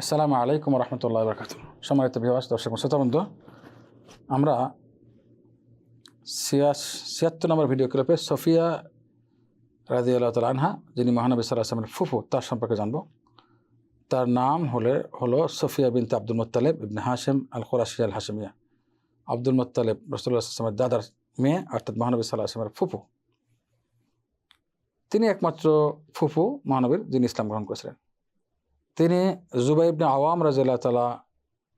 আসসালামু আলাইকুম রহমতুল্লাহ বরকাত সম্মানিত বিভাস দর্শক শ্রোতাবন্ধু আমরা ছিয়াশ, ছিয়াত্তর নম্বর ভিডিও ক্লিপে সফিয়া রাজি আল্লাহ আনহা, যিনি মহানবী সাল্লাহ আসলামের ফুফু, তার সম্পর্কে জানব। তার নাম হলে, হলো সফিয়া বিনতে আব্দুল মোত্তালেব ইবনে হাশেম আল কোরাশি আল হাশেমিয়া আব্দুল মোত্তালেব রসুল্লাহ আসলামের দাদার মেয়ে, অর্থাৎ মহানবী সাল্লাহ আসলামের ফুফু। তিনি একমাত্র ফুফু, মহানবীর, যিনি ইসলাম গ্রহণ করেছিলেন। তিনি জুবাইবনে আওয়াম রাজিল্লাহ তালা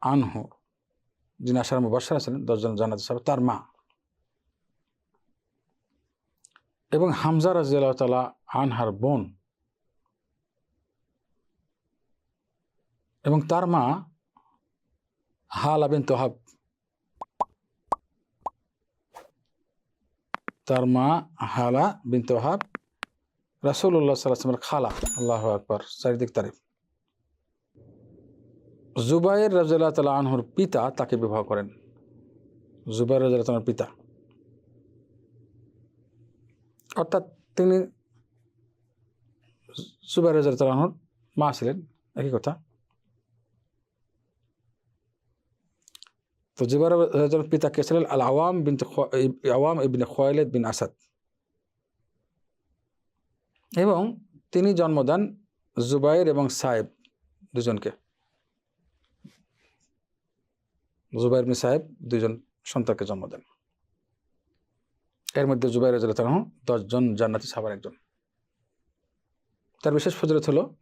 আনহু, যিনি আসার মুবাসার ছিলেন দশজন জানাতে সাহেব, তার মা। এবং হামজা রাজিয়াল্লাহ তালা আনহার বোন। এবং তার মা হালা বিন তোহাব তার মা হালা বিন তোহাব রাসুল্লাহ সাল্লামের খালা, আল্লাহ আকবর, চারিদিক তারিফ। জুবাইর রাজিয়াল্লাহ তালা আনহুর পিতা তাকে বিবাহ করেন। জুবাইর রাজিয়াল্লাহ তালার পিতা। অর্থাৎ তিনি জুবাইর রাজিয়াল্লাহ তালা আনহুর মা ছিলেন, একই কথা। তো জুবাইর রাজিয়াল্লাহর পিতা কে ছিলেন? আল আওয়াম বিন আওয়াম ইবিন খোয়াইলেদ বিন আসাদ। এবং তিনি জন্ম দেন জুবাইর এবং সাহেব দুজনকে। জুবাইর বিন সাহেব দুজন সন্তানকে জন্ম দেন। এর মধ্যে জুবাইর রাজু দশজন জান্নাতি সাহাবার একজন। তার বিশেষ ফজরত হলো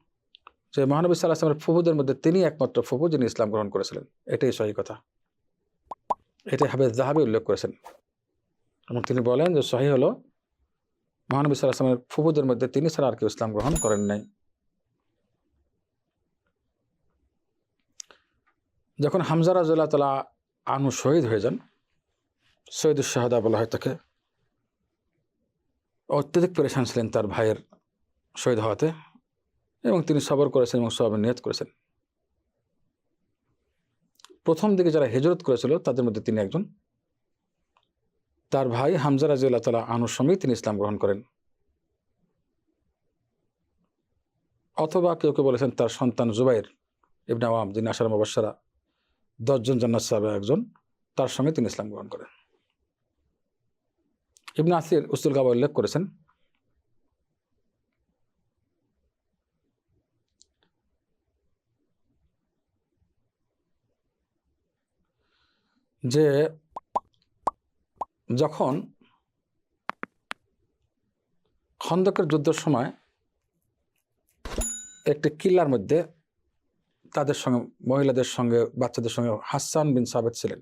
যে মহানবী সাল্লাহ আসলামের ফুবুদের মধ্যে তিনি একমাত্র ফুবু যিনি ইসলাম গ্রহণ করেছিলেন। এটাই সহি কথা। এটাই হাবেজ জাহাবি উল্লেখ করেছেন। এবং তিনি বলেন যে সহি হলো মহানবী সাল্লাহ আসলামের ফুবুদের মধ্যে তিনি ছাড়া আর কেউ ইসলাম গ্রহণ করেন নাই। যখন হামজা রাজুল্লাহ তালা আনু শহীদ হয়ে যান শহীদুল শাহাদা বলা হয় তাকে, অত্যধিক পরেশান ছিলেন তার ভাইয়ের শহীদ হওয়াতে এবং তিনি সবর করেছেন এবং সব নিয়ত করেছেন। প্রথম দিকে যারা হেজরত করেছিল, তাদের মধ্যে তিনি একজন। তার ভাই হামজা রাজিউল্লাহ তালা আনুর সঙ্গেই তিনি ইসলাম গ্রহণ করেন। অথবা কেউ কেউ বলেছেন তার সন্তান জুবাইর ইবনা আওয়াম, যিনি আসার মুবাসারা দশজন জান্নাত সাহেব একজন তার সঙ্গে তিনি ইসলাম গ্রহণ করেন। ইবনা আসির উস্তুল গাবা উল্লেখ করেছেন, যে যখন খন্দকের যুদ্ধের সময় একটি কিল্লার মধ্যে তাদের সঙ্গে, মহিলাদের সঙ্গে, বাচ্চাদের সঙ্গে হাসান বিন সাবেদ ছিলেন।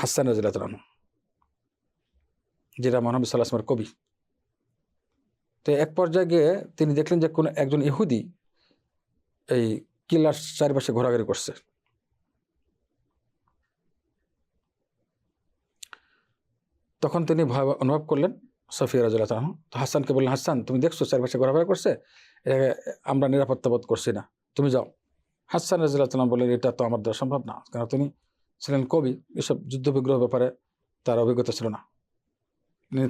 হাসান রাজিলাতরানু যেটা মহানবী সাল্লাহামের কবি। তো এক পর্যায়ে গিয়ে তিনি দেখলেন যে কোনো একজন ইহুদি এই কিল্লার চারিপাশে ঘোরাঘুরি করছে। তখন তিনি ভয় অনুভব করলেন, সফিয়া রাজুল্লাহ তালাহ তো হাসানকে বললেন, হাসান, তুমি দেখছ চারপাশে ঘোরাফেরা করছে? আমরা নিরাপত্তা বোধ করছি না। তুমি যাও। হাসান রাজিল্লাহ তালাম বললেন এটা তো আমার দেওয়া সম্ভব না। কারণ তিনি ছিলেন কবি। এসব যুদ্ধবিগ্রহ ব্যাপারে তার অভিজ্ঞতা ছিল না।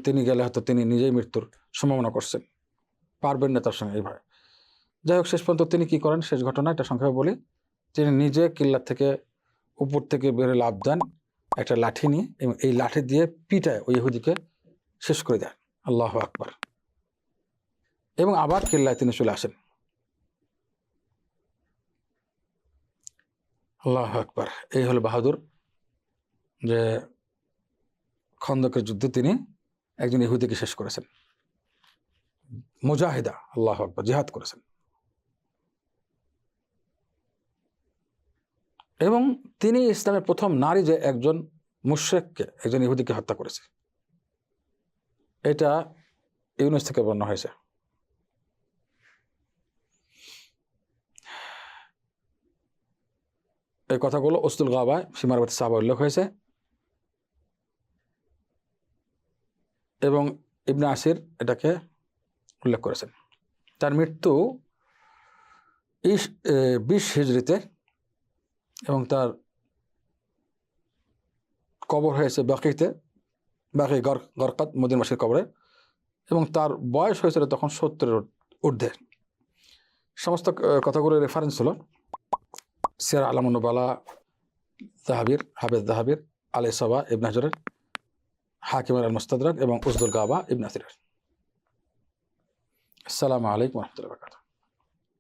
তিনি গেলে হয়তো তিনি নিজেই মৃত্যুর সম্ভাবনা করছেন। পারবেন না তার সঙ্গে এই ভয় যাই হোক, শেষ পর্যন্ত তিনি কি করেন? শেষ ঘটনা এটা সংক্ষেপে বলি। তিনি নিজে কিল্লার থেকে উপর থেকে বেরোয় লাভ দেন, একটা লাঠি নিয়ে এবং এই লাঠি দিয়ে পিটায় ওই ইহুদিকে শেষ করে দেন। আল্লাহ আকবার। এবং আবার কিল্লায় তিনি চলে আসেন। আল্লাহ আকবার। এই হলো বাহাদুর, যে খন্দকের যুদ্ধে তিনি একজন ইহুদিকে শেষ করেছেন। মুজাহিদা, আল্লাহ আকবর, জিহাদ করেছেন। এবং তিনি ইসলামের প্রথম নারী যে একজন মুশ্রেককে, একজন ইহুদিকে হত্যা করেছে। এটা ইউনুস থেকে বর্ণনা হয়েছে। এই কথাগুলো অস্তুল গাবায় সীমারবর্তী সাহাবা উল্লেখ হয়েছে। এবং ইবনা আসির এটাকে উল্লেখ করেছেন। তার মৃত্যু ইস বিশ হিজড়িতে এবং তার কবর হয়েছে বাকিতে, বাকি গরকাত মদিন মাসির কবরে এবং তার বয়স হয়েছিল তখন সত্তরের ঊর্ধ্বে। সমস্ত কথাগুলো রেফারেন্স হলো। সিয়ার আলামুন্নবালা তাহাবির হাফেজ তাহাবির আলে সবা ইবন হাজরের, হাকিম আল মুস্তাদরাক এবং উজদুল গাবা ইবন আসিরের। আসসালামু আলাইকুম রহমতুল্লাহ